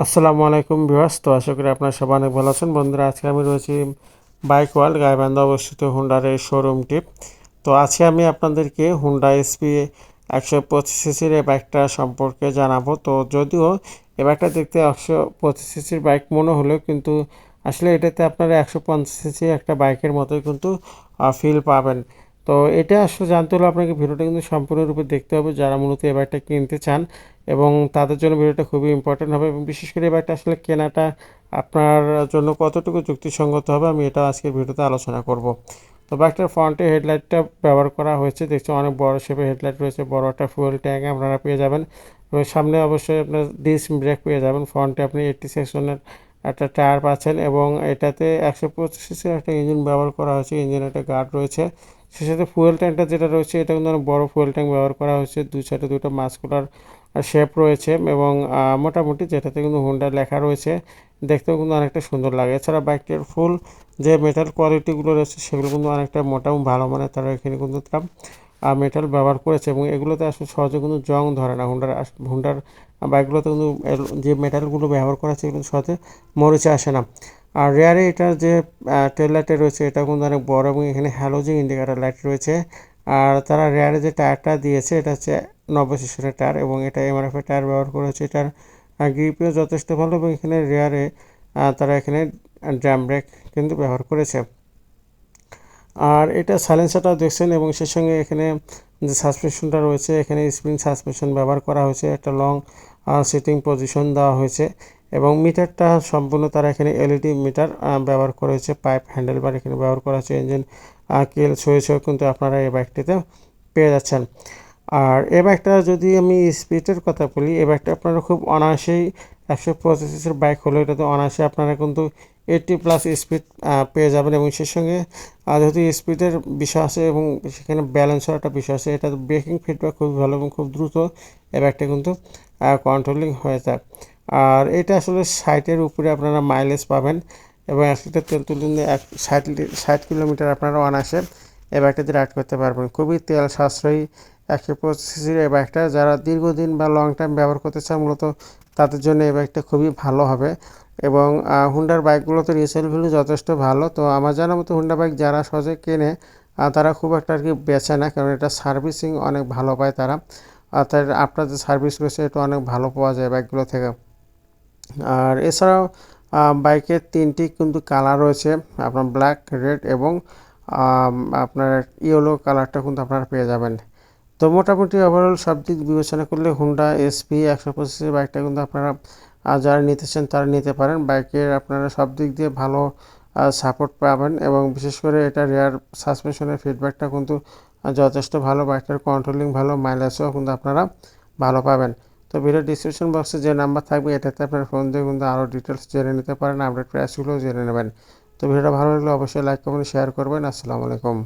আসসালামু আলাইকুম ভিউয়ার্স, তো আশা করি আপনারা সবাই অনেক ভালো আছেন। বন্ধুরা, আজকে আমি রয়েছি বাইক ওয়ার্ল্ড গাইবান্ধা অবস্থিত হুন্ডার এই শোরুমটি তো আজকে আমি আপনাদেরকে হুন্ডা এসপি একশো পঁচিশ সিসির এই বাইকটা সম্পর্কে জানাব। তো যদিও এই বাইকটা দেখতে একশো পঁচিশ সিসির বাইক মনে হলেও কিন্তু আসলে এটাতে আপনারা একশো পঞ্চাশ সিসি একটা বাইকের মতোই কিন্তু ফিল পাবেন। তো এটা আসলে জানতে হলে আপনাকে ভিডিওটা কিন্তু সম্পূর্ণরূপে দেখতে হবে যারা মূলত এই বাইকটা কিনতে চান এবং তাদের জন্য ভিডিওটা খুবই ইম্পর্টেন্ট হবে এবং বিশেষ করে এ বাইকটা আসলে কেনাটা আপনার জন্য কতটুকু যুক্তিসঙ্গত হবে আমি এটা আজকের ভিডিওতে আলোচনা করব। তো বাইকটার ফ্রন্টে হেডলাইটটা ব্যবহার করা হয়েছে, দেখছি অনেক বড় শেপে হেডলাইট রয়েছে, বড় একটা ফুয়েল ট্যাঙ্ক আপনারা পেয়ে যাবেন। এবং সামনে অবশ্যই আপনার ডিস্ক ব্রেক পেয়ে যাবেন ফ্রন্টে আপনি এইটটি সেকশনের একটা টায়ার পাচ্ছেন এবং এটাতে একশো পঁচিশের একটা ইঞ্জিন ব্যবহার করা হয়েছে ইঞ্জিন একটা গার্ড রয়েছে। সে সাথে ফুয়েল ট্যাঙ্কটা যেটা রয়েছে, এটা কিন্তু অনেক বড় ফুয়েল ট্যাঙ্ক ব্যবহার করা হয়েছে। দুই সাইডে দুটো মাস্কুলার শেপ রয়েছে এবং মোটামুটি যেটাতে কিন্তু হুন্ডা লেখা রয়েছে, দেখতেও কিন্তু অনেকটা সুন্দর লাগে। এছাড়া বাইকটির ফুল যে মেটাল কোয়ালিটিগুলো রয়েছে, সেগুলো কিন্তু অনেকটা মোটা এবং ভালো মানে তারা এখানে কিন্তু তারা মেটাল ব্যবহার করেছে এবং এগুলোতে আসলে সহজে কিন্তু জং ধরে না। হুন্ডার হুন্ডার বাইকগুলোতে কিন্তু যে মেটালগুলো ব্যবহার করা আছে সহজে মরিচে আসে না। আর রেয়ারে এটার যে টেল লাইটে রয়েছে, এটা কিন্তু অনেক বড় এবং এখানে হ্যালোজিং ইন্ডিকেটার লাইট রয়েছে। আর তারা রেয়ারে যে টায়ারটা দিয়েছে, এটা হচ্ছে নব্বই সিসির টায়ার এবং এটা এমআরএফ এর টায়ার ব্যবহার করেছে এটার গ্রিপও যথেষ্ট ভালো এবং এখানে রেয়ারে তারা এখানে ড্রাম ব্রেক কিন্তু ব্যবহার করেছে। আর এটা সাইলেন্সারটা দেখছেন এবং সেই সঙ্গে এখানে যে সাসপেনশনটা রয়েছে, এখানে স্প্রিং সাসপেনশন ব্যবহার করা হয়েছে। একটা লং সিটিং পজিশন দেওয়া হয়েছে। এবং মিটারটা সম্পূর্ণ তারা এখানে এলইডি মিটার ব্যবহার করেছে পাইপ হ্যান্ডেল বার এখানে ব্যবহার করা হয়েছে, ইঞ্জিন কেল ছয়ে ছয়ে কিন্তু আপনারা এই বাইকটিতে পেয়ে যাচ্ছেন। আর এ বাইকটা যদি আমি স্পিডের কথা বলি, এ বাইকটা আপনারা খুব অনায়াসেই একশো পঁচিশের বাইক হলো এটাতে অনায়াসে আপনারা কিন্তু এইটটি প্লাস স্পিড পেয়ে যাবেন এবং সেই সঙ্গে যেহেতু স্পিডের বিষয় আছে এবং সেখানে ব্যালেন্সের একটা বিষয় আছে এটা ব্রেকিং ফিডব্যাক খুবই ভালো এবং খুব দ্রুত এ বাইকটা কিন্তু কন্ট্রোলিং হয়ে যায়। আর এটা আসলে ষাটের উপরে আপনারা মাইলেজ পাবেন এবং এক তেল তুলে এক ষাট ষাট কিলোমিটার আপনারা অনায়াসে এই বাইকটা দিয়ে রাইড করতে পারবেন। খুবই তেল সাশ্রয়ী, একশো পঁচিশের এই বাইকটা যারা দীর্ঘদিন বা লং টাইম ব্যবহার করতে চান, মূলত তাদের জন্য এই বাইকটা খুবই ভালো হবে। এবং হুন্ডার বাইকগুলো তো রিসেল ভ্যালু যথেষ্ট ভালো। তো আমার জানার মতো হুন্ডা বাইক যারা সহজে কেনে তারা খুব একটা আর কি বেচে না, কারণ এটা সার্ভিসিং অনেক ভালো পায় তারা। আর তার আপনার যে সার্ভিস রয়েছে এটা অনেক ভালো পাওয়া যায় বাইকগুলো থেকে। আর এছাড়াও বাইকের তিনটি কিন্তু কালার রয়েছে, আপনার ব্ল্যাক, রেড এবং আপনার ইয়েলো কালারটা কিন্তু আপনারা পেয়ে যাবেন। তো মোটামুটি ওভারঅল সব দিক বিবেচনা করলে হুন্ডা এসপি একশো পঁচিশের বাইকটা কিন্তু আপনারা যারা নিতে চান তারা নিতে পারেন। বাইকের আপনারা সব দিক দিয়ে ভালো সাপোর্ট পাবেন এবং বিশেষ করে এটা রেয়ার সাসপেনশনের ফিডব্যাকটা কিন্তু যথেষ্ট ভালো, বাইকটার কন্ট্রোলিং ভালো মাইলেজও কিন্তু আপনারা ভালো পাবেন। তো ভিডিও ডিসক্রিপশন বক্সে যে নাম্বার থাকবে, এটাতে আপনার ফোন দিয়ে কিন্তু আরও ডিটেলস জেনে নিতে পারেন আপডেট প্রাইসগুলোও জেনে নেবেন। তো ভিডিওটা ভালো লাগলে অবশ্যই লাইক কমেন্ট শেয়ার করবেন। আসসালামু আলাইকুম।